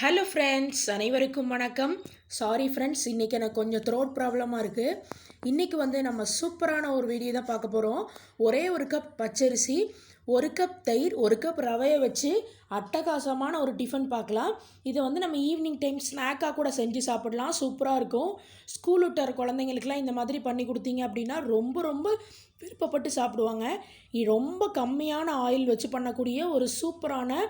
Hello friends அனைவருக்கும் வணக்கம். Sorry friends இன்றைக்கி எனக்கு கொஞ்சம் த்ரோட் ப்ராப்ளமாக இருக்குது இன்றைக்கி வந்து நம்ம சூப்பரான ஒரு வீடியோ தான் பார்க்க போகிறோம் ஒரே ஒரு கப் பச்சரிசி ஒரு கப் தயிர் ஒரு கப் ரவையை வச்சு அட்டகாசமான ஒரு டிஃபன் பார்க்கலாம். இதை வந்து நம்ம ஈவினிங் டைம் ஸ்நாக்காக கூட செஞ்சு சாப்பிடலாம். சூப்பராக இருக்கும். ஸ்கூல் விட்டுற குழந்தைங்களுக்குலாம் இந்த மாதிரி பண்ணி கொடுத்தீங்க அப்படின்னா ரொம்ப ரொம்ப விருப்பப்பட்டு சாப்பிடுவாங்க. ரொம்ப கம்மியான ஆயில் வச்சு பண்ணக்கூடிய ஒரு சூப்பரான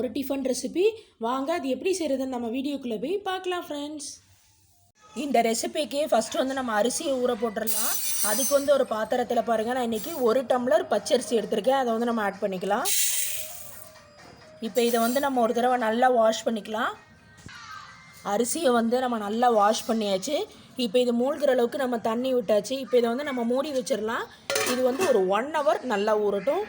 ஒரு டிஃபன் ரெசிபி வாங்க அது எப்படி செய்கிறதுன்னு நம்ம வீடியோக்குள்ளே போய் பார்க்கலாம் ஃப்ரெண்ட்ஸ் இந்த ரெசிபிக்கு ஃபஸ்ட்டு வந்து நம்ம அரிசியை ஊற போட்டுடலாம். அதுக்கு வந்து ஒரு பாத்திரத்தில் பாருங்கள் நான் இன்றைக்கி ஒரு டம்ளர் பச்சரிசி எடுத்திருக்கேன். அதை வந்து நம்ம ஆட் பண்ணிக்கலாம். இப்போ இதை வந்து நம்ம ஒரு தடவை நல்லா வாஷ் பண்ணிக்கலாம். அரிசியை வந்து நம்ம நல்லா வாஷ் பண்ணியாச்சு. இப்போ இது மூழ்கிற அளவுக்கு நம்ம தண்ணி விட்டாச்சு. இப்போ இதை வந்து நம்ம மூடி வச்சிடலாம். இது வந்து ஒரு ஒன் ஹவர் நல்லா ஊறட்டும்.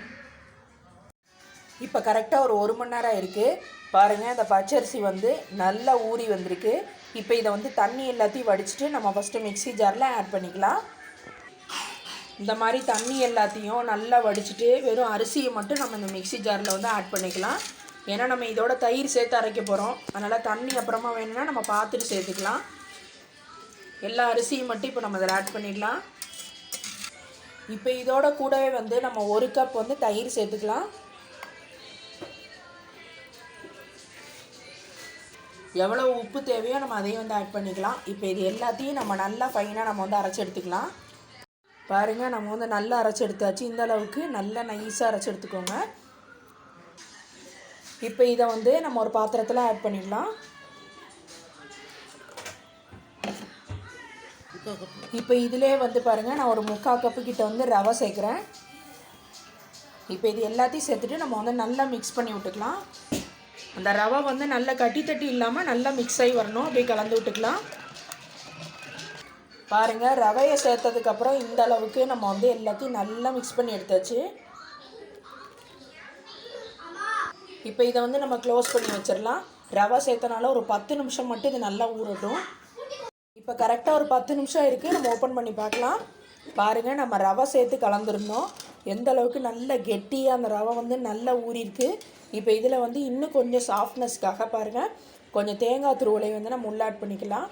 இப்போ கரெக்டாக ஒரு ஒரு மணி நேரம் இருக்குது பாருங்கள் இந்த பச்சரிசி வந்து நல்லா ஊறி வந்திருக்கு. இப்போ இதை வந்து தண்ணி எல்லாத்தையும் வடிச்சிட்டு நம்ம ஃபஸ்ட்டு மிக்ஸி ஜாரில் ஆட் பண்ணிக்கலாம். இந்த மாதிரி தண்ணி எல்லாத்தையும் நல்லா வடிச்சிட்டு வெறும் அரிசியை மட்டும் நம்ம இந்த மிக்ஸி ஜாரில் வந்து ஆட் பண்ணிக்கலாம். ஏன்னா நம்ம இதோட தயிர் சேர்த்து அரைக்க போகிறோம் அதனால் தண்ணி அப்புறமா வேணும்னா நம்ம பார்த்துட்டு சேர்த்துக்கலாம். எல்லா அரிசியும் மட்டும் இப்போ நம்ம இதில் ஆட் பண்ணிடலாம் இப்போ இதோட கூடவே வந்து நம்ம ஒரு கப் வந்து தயிர் சேர்த்துக்கலாம். எவ்வளோ உப்பு தேவையோ நம்ம அதையும் வந்து ஆட் பண்ணிக்கலாம். இப்போ இது எல்லாத்தையும் நம்ம நல்லா ஃபைனாக நம்ம வந்து அரைச்சி எடுத்துக்கலாம். பாருங்கள் நம்ம வந்து நல்லா அரைச்சி எடுத்தாச்சு. இந்த அளவுக்கு நல்லா நைஸாக அரைச்சி எடுத்துக்கோங்க. இப்போ இதை வந்து நம்ம ஒரு பாத்திரத்தில் ஆட் பண்ணிடலாம். இப்போ இதிலே வந்து பாருங்கள் நான் ஒரு முக்கால் கப்பு கிட்ட வந்து ரவை சேர்க்குறேன். இப்போ இது எல்லாத்தையும் சேர்த்துட்டு நம்ம வந்து நல்லா மிக்ஸ் பண்ணி விட்டுக்கலாம். அந்த ரவை வந்து நல்லா கட்டி தட்டி இல்லாமல் நல்லா மிக்ஸ் ஆகி வரணும். அப்படியே கலந்து விட்டுக்கலாம். பாருங்கள் ரவையை சேர்த்ததுக்கப்புறம் இந்த அளவுக்கு நம்ம வந்து எல்லாத்தையும் நல்லா மிக்ஸ் பண்ணி எடுத்தாச்சு. இப்போ இதை வந்து நம்ம க்ளோஸ் பண்ணி வச்சிடலாம். ரவை சேர்த்தனால ஒரு பத்து நிமிஷம் மட்டும் இது நல்லா ஊறட்டும். இப்போ கரெக்டாக ஒரு பத்து நிமிஷம் இருக்குது நம்ம ஓப்பன் பண்ணி பார்க்கலாம். பாருங்கள் நம்ம ரவை சேர்த்து கலந்துருந்தோம். எந்த அளவுக்கு நல்ல கெட்டியாக அந்த ரவை வந்து நல்லா ஊறிருக்கு இப்போ இதில் வந்து இன்னும் கொஞ்சம் சாஃப்ட்னஸ்க்காக பாருங்கள் கொஞ்சம் தேங்காய் துருவலை வந்து நம்ம உள்ளாட் பண்ணிக்கலாம்.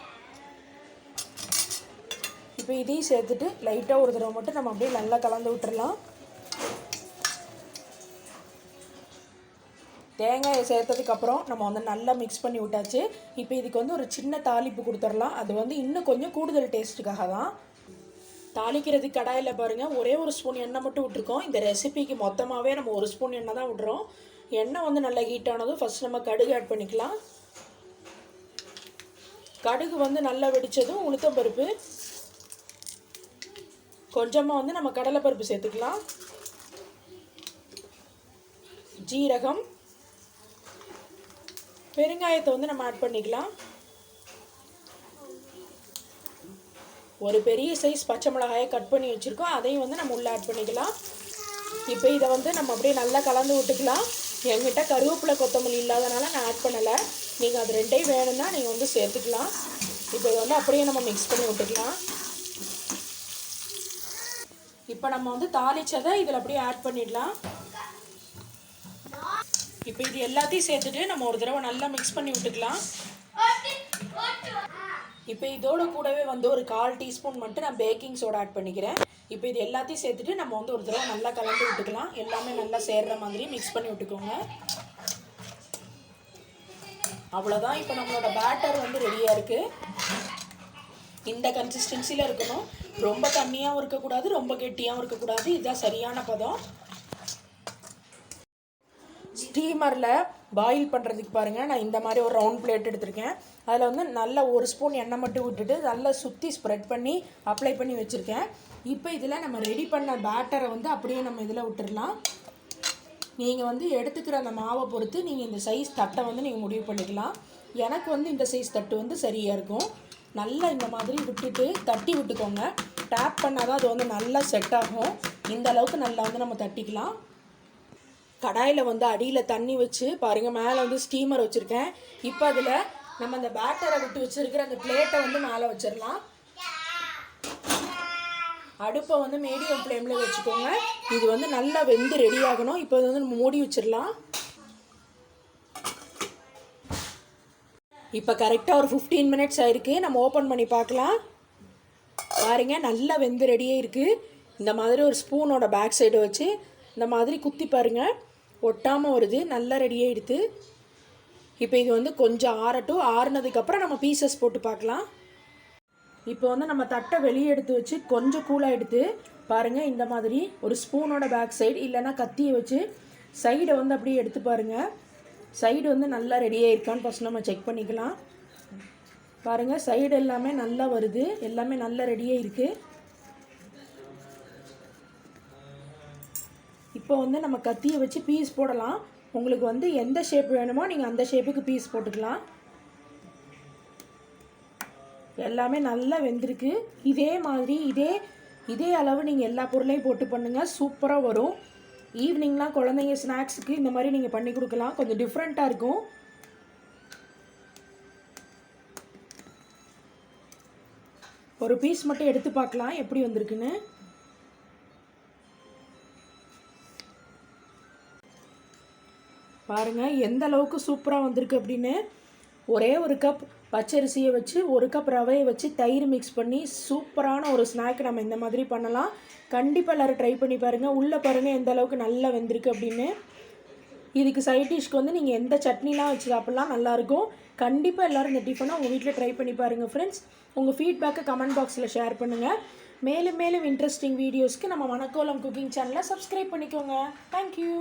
இப்போ இதையும் சேர்த்துட்டு லைட்டாக ஒரு தடவை மட்டும் நம்ம அப்படியே நல்லா கலந்து விட்டுறலாம். தேங்காயை சேர்த்ததுக்கப்புறம் நம்ம வந்து நல்லா மிக்ஸ் பண்ணி விட்டாச்சு. இப்போ இதுக்கு வந்து ஒரு சின்ன தாளிப்பு கொடுத்துடலாம். அது வந்து இன்னும் கொஞ்சம் கூடுதல் டேஸ்ட்டுக்காக தான் தாளிக்கிறது கடாயில் பாருங்கள் ஒரே ஒரு ஸ்பூன் எண்ணெய் மட்டும் விட்ருக்கோம் இந்த ரெசிபிக்கு மொத்தமாகவே நம்ம ஒரு ஸ்பூன் எண்ணெய் தான் விட்றோம். எண்ணெய் வந்து நல்லா ஹீட் ஆனதும் ஃபஸ்ட் நம்ம கடுகு ஆட் பண்ணிக்கலாம். கடுகு வந்து நல்லா வெடித்ததும் உளுத்தம்பருப்பு. கொஞ்சமாக வந்து நம்ம கடலைப்பருப்பு சேர்த்துக்கலாம். ஜீரகம். பெருங்காயத்தை வந்து நம்ம ஆட் பண்ணிக்கலாம். ஒரு பெரிய சைஸ் பச்சை மிளகாயை கட் பண்ணி வச்சுருக்கோம். அதையும் வந்து நம்ம உள்ளே ஆட் பண்ணிக்கலாம். இப்போ இதை வந்து நம்ம அப்படியே நல்லா கலந்து விட்டுக்கலாம். என்கிட்ட கருவேப்பிலை கொத்தமல்லி இல்லாதனால நான் ஆட் பண்ணலை. நீங்கள் அது ரெண்டையும் வேணும்னா நீங்கள் வந்து சேர்த்துக்கலாம். இப்போ இதை வந்து அப்படியே நம்ம மிக்ஸ் பண்ணி விட்டுக்கலாம். இப்போ நம்ம வந்து தாளிச்சதை இதில் அப்படியே ஆட் பண்ணிடலாம். இப்போ இது எல்லாத்தையும் சேர்த்துட்டு நம்ம ஒரு தடவை நல்லா மிக்ஸ் பண்ணி விட்டுக்கலாம். இப்போ இதோட கூடவே வந்து ஒரு கால் டீஸ்பூன் மட்டும் நான் பேக்கிங் சோடா ஆட் பண்ணிக்கிறேன். இப்போ இது எல்லாத்தையும் சேர்த்துட்டு நம்ம வந்து ஒரு தடவை நல்லா கலந்து விட்டுக்கலாம். எல்லாமே நல்லா சேர்ற மாதிரி மிக்ஸ் பண்ணி விட்டுக்கோங்க. அவ்வளோதான் இப்போ நம்மளோட பேட்டர் வந்து ரெடியாக இருக்குது இந்த கன்சிஸ்டன்சியில் இருக்கணும். ரொம்ப தண்ணியாகவும் இருக்கக்கூடாது ரொம்ப கெட்டியாகவும் இருக்கக்கூடாது. இதுதான் சரியான பதம். ஸ்டீமரில் பாயில் பண்ணுறதுக்கு பாருங்கள் நான் இந்த மாதிரி ஒரு ரவுண்ட் பிளேட் எடுத்திருக்கேன். அதில் வந்து நல்ல ஒரு ஸ்பூன் எண்ணெய் மட்டும் விட்டுட்டு நல்லா சுற்றி ஸ்ப்ரெட் பண்ணி அப்ளை பண்ணி வச்சுருக்கேன். இப்போ இதில் நம்ம ரெடி பண்ண பேட்டரை வந்து அப்படியே நம்ம இதில் விட்டுடலாம் நீங்கள் வந்து எடுத்துக்கிற அந்த மாவை பொறுத்து நீங்கள் இந்த சைஸ் தட்டை வந்து நீங்கள் முடிவு பண்ணிக்கலாம். எனக்கு வந்து இந்த சைஸ் தட்டு வந்து சரியாக இருக்கும். நல்லா இந்த மாதிரி விட்டுட்டு தட்டி விட்டுக்கோங்க. டேப் பண்ணால் தான் அது வந்து நல்லா செட் ஆகும். இந்த அளவுக்கு நல்லா வந்து நம்ம தட்டிக்கலாம். கடாயில் வந்து அடியில் தண்ணி வச்சு பாருங்கள் மேலே வந்து ஸ்டீமர் வச்சுருக்கேன். இப்போ அதில் நம்ம அந்த பேட்டரை விட்டு வச்சுருக்கிற அந்த பிளேட்டை வந்து மேலே வச்சிடலாம். அடுப்பை வந்து மீடியம் ஃப்ளேமில் வச்சுக்கோங்க. இது வந்து நல்லா வெந்து ரெடி ஆகணும். இப்போ வந்து நம்ம மூடி வச்சிடலாம். இப்போ கரெக்டாக ஒரு ஃபிஃப்டீன் மினிட்ஸ் ஆயிருக்கு. நம்ம ஓப்பன் பண்ணி பார்க்கலாம். பாருங்க நல்லா வெந்து ரெடியே இருக்குது இந்த மாதிரி ஒரு ஸ்பூனோட பேக் சைடு வச்சு இந்த மாதிரி குத்தி பாருங்கள் ஒட்டாமல் வருது நல்லா ரெடியாக எடுத்து இப்போ இது வந்து கொஞ்சம் ஆறட்டும். ஆறுனதுக்கப்புறம் நம்ம பீசஸ் போட்டு பார்க்கலாம். இப்போ வந்து நம்ம தட்டை வெளியே எடுத்து வச்சு கொஞ்சம் கூலாக எடுத்து பாருங்கள் இந்த மாதிரி ஒரு ஸ்பூனோட பேக் சைடு இல்லைன்னா கத்தியை வச்சு சைடை வந்து அப்படியே எடுத்து பாருங்கள் சைடு வந்து நல்லா ரெடியாக இருக்கான்னு ஃபஸ்ட் நம்ம செக் பண்ணிக்கலாம். பாருங்கள் சைடு எல்லாமே நல்லா வருது. எல்லாமே நல்லா ரெடியாக இருக்குது இப்போ வந்து நம்ம கத்தியை வச்சு பீஸ் போடலாம். உங்களுக்கு வந்து எந்த ஷேப் வேணுமோ நீங்கள் அந்த ஷேப்புக்கு பீஸ் போட்டுக்கலாம். எல்லாமே நல்லா வெந்திருக்கு. இதே மாதிரி இதே இதே அளவு நீங்கள் எல்லா பொருளையும் போட்டு பண்ணுங்கள் சூப்பராக வரும். ஈவினிங்லாம் குழந்தைங்க ஸ்நாக்ஸுக்கு இந்த மாதிரி நீங்கள் பண்ணி கொடுக்கலாம். கொஞ்சம் டிஃப்ரெண்ட்டாக இருக்கும். ஒரு பீஸ் மட்டும் எடுத்து பார்க்கலாம். எப்படி வந்திருக்குன்னு. பாருங்கள் எந்த அளவுக்கு சூப்பராக வந்திருக்கு அப்படின்னு ஒரே ஒரு கப் பச்சரிசியை வச்சு ஒரு கப் ரவையை வச்சு தயிர் மிக்ஸ் பண்ணி சூப்பரான ஒரு ஸ்நாக் நம்ம இந்த மாதிரி பண்ணலாம். கண்டிப்பாக எல்லோரும் ட்ரை பண்ணி பாருங்கள் உள்ளே பாருங்கள் எந்த அளவுக்கு நல்லா வெந்திருக்கு அப்படின்னு. இதுக்கு சைட் டிஷ்க்கு வந்து நீங்கள் எந்த சட்னிலாம் வச்சு சாப்பிட்லாம் நல்லாயிருக்கும் கண்டிப்பாக எல்லோரும் இந்த டிஃபனை உங்கள் வீட்டில் ட்ரை பண்ணி பாருங்கள் ஃப்ரெண்ட்ஸ் உங்கள் ஃபீட்பேக்கை கமெண்ட் பாக்ஸில் ஷேர் பண்ணுங்கள் மேலும் மேலும் இன்ட்ரெஸ்டிங் வீடியோஸ்க்கு நம்ம மணக்கோலம் குக்கிங் சேனலை சப்ஸ்கிரைப் பண்ணிக்கோங்க. Thank you